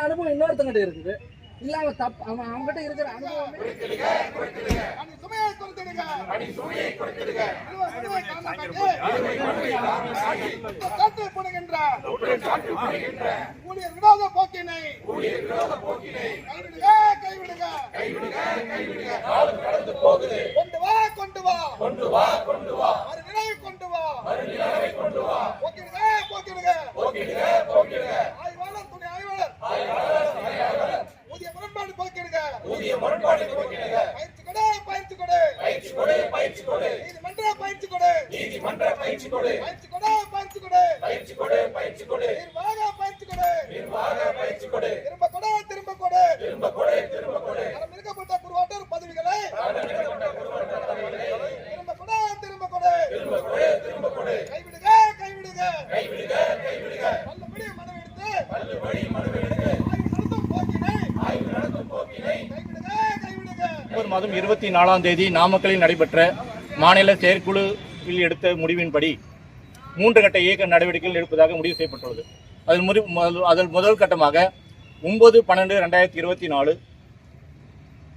அனுபவம் இன்னொருத்தங்கிட்ட இருக்குது. இல்ல அவன் தப்பு அவன் அவன்கிட்ட இருக்கிற அனுபவம் அணி சுமையை குறைத்திடுக. நிறுவ- நிறுவ காரணமாக்கி, காட்டு போடுகின்ற ஊழியர் விரோத போக்கினை கைவிடுக, கைவிடுக. கொண்டு வா கொண்டு வா. மறுநிலை கொண்டு வா. போக்கிடுக பயிற்சி கொடு பயிற்சி கொடு நீதிமன்ற பயிற்சி கொடு பயிற்சி கொடு பயிற்சி கொடு நிர்வாக பயிற்சி கொடு திரும்ப கொடு திரும்ப கொடு தரம் இருக்கப்பட்ட குருவாட்டர் பதவிகளை திரும்ப கொடு திரும்ப கொடு கைவிடுக கைவிடுக பல்லுபடி மனவெடுத்து ஆய்வு நடத்தும் போக்கினை கைவிடுக கைவிடுக நவம்பர் மாதம் இருபத்தி நாலாம் தேதி நாமக்கலில் நடைபெற்ற மாநில செயற்குழுவில் எடுத்த முடிவின்படி மூன்று கட்ட இயக்க நடவடிக்கைகள் எடுப்பதாக முடிவு செய்யப்பட்டுள்ளது. அதில் முடி அதில் முதல் கட்டமாக ஒன்பது பன்னெண்டு ரெண்டாயிரத்தி இருபத்தி நாலு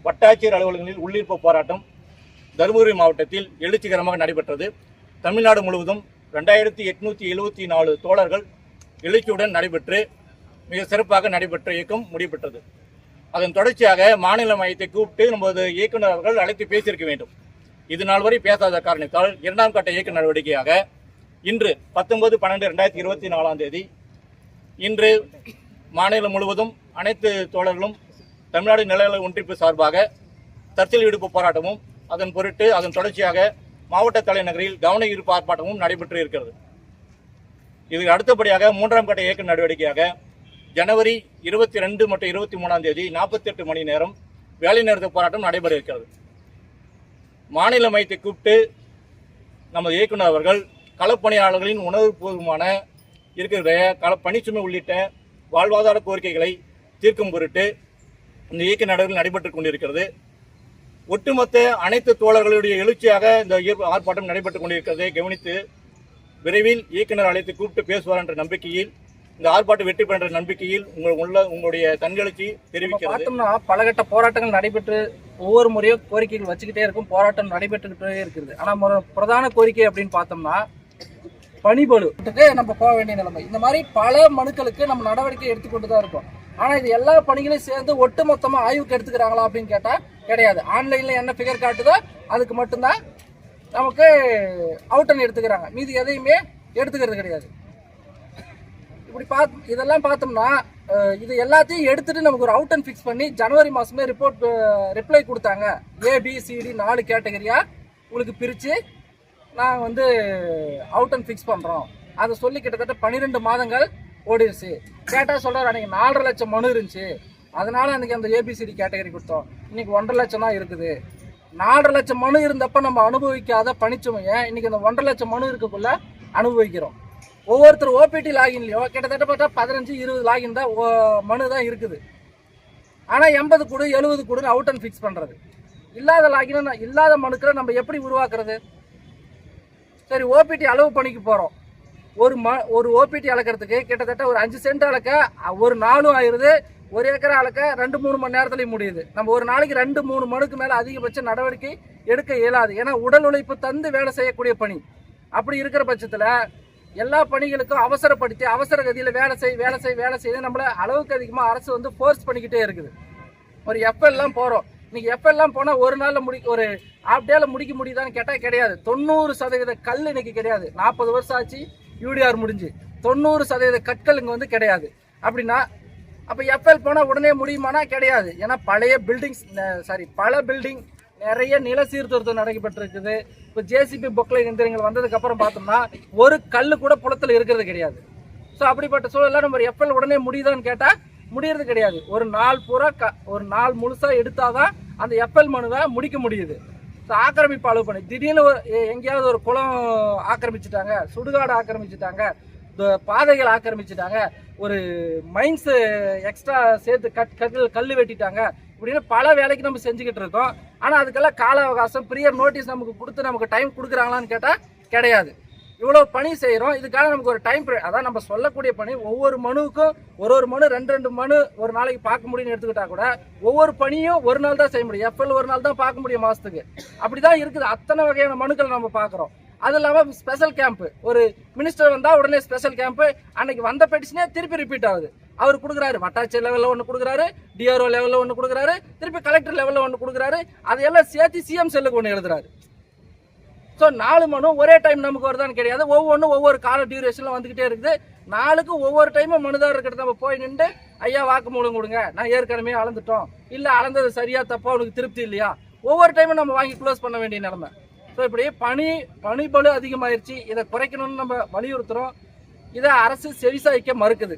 வட்டாட்சியர் அலுவலகங்களில் உள்ளிருப்பு போராட்டம் தருமபுரி மாவட்டத்தில் எழுச்சிகரமாக நடைபெற்றது. தமிழ்நாடு முழுவதும் ரெண்டாயிரத்தி எட்நூத்தி எழுபத்தி நாலு தோழர்கள் எழுச்சியுடன் நடைபெற்று மிக சிறப்பாக நடைபெற்ற இயக்கம் முடிவு பெற்றது. அதன் தொடர்ச்சியாக மாநில மையத்தை கூப்பிட்டு நமது இயக்குநர் அவர்கள் அழைத்து பேசியிருக்க வேண்டும். இது நாள் வரை பேசாத காரணத்தால் இரண்டாம் கட்ட இயக்க நடவடிக்கையாக இன்று பத்தொன்பது பன்னெண்டு ரெண்டாயிரத்தி இருபத்தி நாலாம் தேதி இன்று மாநிலம் முழுவதும் அனைத்து தோழர்களும் தமிழ்நாடு நிலையில ஒன்றிப்பு சார்பாக தற்செயல் விடுப்பு போராட்டமும் அதன் பொருட்டு அதன் தொடர்ச்சியாக மாவட்ட தலைநகரில் கவன ஈர்ப்பு ஆர்ப்பாட்டமும் நடைபெற்று இருக்கிறது. இதுக்கு அடுத்தபடியாக மூன்றாம் கட்ட இயக்க நடவடிக்கையாக ஜனவரி இருபத்தி ரெண்டு மற்றும் இருபத்தி மூணாம் தேதி நாற்பத்தி எட்டு மணி நேரம் வேலை நிறுத்த போராட்டம் நடைபெற இருக்கிறது. மாநில மையத்தை கூப்பிட்டு நமது இயக்குனர் அவர்கள் களப்பணியாளர்களின் உணர்வுபூர்வமான இருக்கிற கள பணிச்சுமை உள்ளிட்ட வாழ்வாதார கோரிக்கைகளை தீர்க்கும் பொருட்டு இந்த இயக்க நடவடிக்கை நடைபெற்றுக் கொண்டிருக்கிறது. ஒட்டுமொத்த அனைத்து தோழர்களுடைய எழுச்சியாக இந்த ஆர்ப்பாட்டம் நடைபெற்றுக் கொண்டிருக்கிறதை கவனித்து விரைவில் இயக்குனர் அழைத்து கூப்பிட்டு பேசுவார் என்ற நம்பிக்கையில் இந்த ஆர்ப்பாட்டம் வெற்றி பெறும் என்ற நம்பிக்கையில் உங்கள் உள்ள உங்களுடைய நம்ம தெரிவிக்கிறது. பார்த்தோம்னா பலகட்ட போராட்டங்கள் நடைபெற்று ஒவ்வொரு முறையும் கோரிக்கைகள் வச்சுக்கிட்டே இருக்கும் போராட்டம் நடைபெற்றுக்கிட்டே இருக்குது. ஆனா மொத- பிரதான கோரிக்கை அப்படின்னு பார்த்தோம்னா பணிபலுக்கு நம்ம போக வேண்டிய நிலைமை. இந்த மாதிரி பல மனுக்களுக்கு நம்ம நடவடிக்கை எடுத்துக்கொண்டு தான் இருக்கோம். ஆனா இது எல்லா பணிகளையும் சேர்ந்து ஒட்டு மொத்தமா ஆய்வுக்கு எடுத்துக்கிறாங்களா அப்படின்னு கேட்டா கிடையாது. ஆன்லைன்ல என்ன ஃபிகர் காட்டுதோ அதுக்கு மட்டும்தான் நமக்கு அவுட்டன் எடுத்துக்கிறாங்க. மீதி எதையுமே எடுத்துக்கிறது கிடையாது. இப்படி பார்த்து இதெல்லாம் பார்த்தோம்னா இது எல்லாத்தையும் எடுத்துட்டு நமக்கு ஒரு அவுட் அண்ட் ஃபிக்ஸ் பண்ணி ஜனவரி மாதமே ரிப்போர்ட் ரிப்ளை கொடுத்தாங்க. ஏபிசிடி நாலு கேட்டகரியாக உங்களுக்கு பிரித்து நான் வந்து அவுட் அண்ட் ஃபிக்ஸ் பண்ணுறோம் அதை சொல்லி கிட்டத்தட்ட பன்னிரெண்டு மாதங்கள் ஓடிடுச்சு கேட்டால் சொல்கிறார் அன்றைக்கி நாலரை லட்சம் மனு இருந்துச்சு. அதனால் அன்றைக்கி அந்த ஏபிசிடி கேட்டகரி கொடுத்தோம். இன்றைக்கி ஒன்றரை லட்சம் தான் இருக்குது. நாலரை லட்சம் மனு இருந்தப்போ நம்ம அனுபவிக்காத பணிச்சுமையை இன்றைக்கி அந்த ஒன்றரை லட்சம் மனு இருக்கக்குள்ளே அனுபவிக்கிறோம். ஒவ்வொருத்தர் ஓபிடி லாகின்லையும் கிட்டத்தட்ட பார்த்தா பதினஞ்சு இருபது லாகின் தான் ஓ- மனு தான் இருக்குது. ஆனால் எண்பது கொடு எழுபது கொடுன்னு அவுட் அண்ட் ஃபிக்ஸ் பண்ணுறது இல்லாத லாகின் இல்லாத மனுக்களை நம்ம எப்படி உருவாக்குறது? சரி ஓபிடி அளவு பணிக்கு போகிறோம் ஒரு ம ஒரு ஓபிடி அளக்கிறதுக்கு கிட்டத்தட்ட ஒரு அஞ்சு சென்ட் அளக்க ஒரு நாளும் ஆயிடுது ஒரு ஏக்கர் அளக்க ரெண்டு மூணு மணி நேரத்துலையும் முடியுது. நம்ம ஒரு நாளைக்கு ரெண்டு மூணு மணுக்கு மேலே அதிகபட்ச நடவடிக்கை எடுக்க இயலாது. ஏன்னா உடல் உழைப்பு தந்து வேலை செய்யக்கூடிய பணி. அப்படி இருக்கிற பட்சத்தில் எல்லா பணிகளுக்கும் அவசரப்படுத்தி அவசர கதியில் வேலை செய் வேலை செய் வேலை செய்து நம்மளை அளவுக்கு அதிகமாக அரசு வந்து ஃபோர்ஸ் பண்ணிக்கிட்டே இருக்குது. ஒரு எஃப்எல்லாம் போகிறோம் இன்னைக்கு எஃப்எல்லாம் போனால் ஒரு நாளில் முடி ஒரு ஹாஃப் டேல முடிக்க முடியுதான்னு கேட்டால் கிடையாது. தொண்ணூறு சதவீத கல் இன்னைக்கு கிடையாது. நாற்பது வருஷம் ஆச்சு யூடிஆர் முடிஞ்சு. தொண்ணூறு சதவீத கற்கள் இங்கே வந்து கிடையாது. அப்படின்னா அப்போ எஃப்எல் போனால் உடனே முடியுமானா கிடையாது. ஏன்னா பழைய பில்டிங்ஸ் சாரி பல பில்டிங் நிறைய நில சீர்திருத்தம் நடைபெற்றிருக்குது. இப்போ ஜேசிபி பொக்லை எந்திரங்கள் வந்ததுக்கப்புறம் பார்த்தோம்னா ஒரு கல் கூட புலத்தில் இருக்கிறது கிடையாது. ஸோ அப்படிப்பட்ட சூழலில் நம்ம எஃப்எல் உடனே முடியுதான்னு கேட்டால் முடியறது கிடையாது. ஒரு நாள் பூரா க ஒரு நாள் முழுசாக எடுத்தால் தான் அந்த எஃப்எல் மனுவை முடிக்க முடியுது. ஸோ ஆக்கிரமிப்பு அளவு பண்ணி திடீர்னு ஒரு எங்கேயாவது ஒரு குளம் ஆக்கிரமிச்சிட்டாங்க சுடுகாடு ஆக்கிரமிச்சிட்டாங்க பாதைகள் ஆக்கிரமிச்சிட்டாங்க ஒரு மைன்ஸு எக்ஸ்ட்ரா சேர்த்து கட் கல் கல் வெட்டிட்டாங்க இப்படின்னு பல வேலைக்கு நம்ம செஞ்சுக்கிட்டு இருக்கோம். ஆனால் அதுக்கெல்லாம் கால அவகாசம் பிரியர் நோட்டீஸ் நமக்கு கொடுத்து நமக்கு டைம் கொடுக்குறாங்களான்னு கேட்டால் கிடையாது. இவ்வளோ பணி செய்கிறோம் இதுக்காக நமக்கு ஒரு டைம் அதான் நம்ம சொல்லக்கூடிய பணி. ஒவ்வொரு மனுவுக்கும் ஒரு ஒரு மனு ரெண்டு ரெண்டு மனு ஒரு நாளைக்கு பார்க்க முடியும்னு எடுத்துக்கிட்டா கூட ஒவ்வொரு பணியும் ஒரு நாள் தான் செய்ய முடியும். எஃப்எல் ஒரு நாள் தான் பார்க்க முடியும் மாதத்துக்கு அப்படி தான் இருக்குது. அத்தனை வகையான மனுக்கள் நம்ம பார்க்குறோம். அது இல்லாமல் ஸ்பெஷல் கேம்ப்பு ஒரு மினிஸ்டர் வந்தால் உடனே ஸ்பெஷல் கேம்ப்பு அன்னைக்கு வந்த பெட்டிஷனே திருப்பி ரிப்பீட் ஆகுது. அவர் கொடுக்குறாரு. வட்டாட்சி லெவலில் ஒன்று கொடுக்குறாரு டிஆர்ஓ லெவலில் ஒன்று கொடுக்குறாரு திருப்பி கலெக்டர் லெவலில் ஒன்று கொடுக்குறாரு. அதையெல்லாம் சேர்த்து சிஎம் செல்லுக்கு ஒன்று எழுதுறாரு. ஸோ நாலு மனு ஒரே டைம் நமக்கு வருதான்னு கிடையாது. ஒவ்வொன்றும் ஒவ்வொரு கால டியூரேஷனில் வந்துக்கிட்டே இருக்குது. நாளுக்கு ஒவ்வொரு டைமும் மனுதாரர்கிட்ட நம்ம போய் நின்று ஐயா வாக்குமூலம் கொடுங்க. நான் ஏற்கனவே அளந்துட்டோம். இல்லை அளந்தது சரியா தப்பா உனக்கு திருப்தி இல்லையா? ஒவ்வொரு டைமும் நம்ம வாங்கி க்ளோஸ் பண்ண வேண்டிய நிலைமை. ஸோ இப்படி பனி பனிபலு அதிகமாயிருச்சு. இதை குறைக்கணும்னு நம்ம வலியுறுத்துகிறோம் இதை அரசு செவிசாய்க்க மறுக்குது.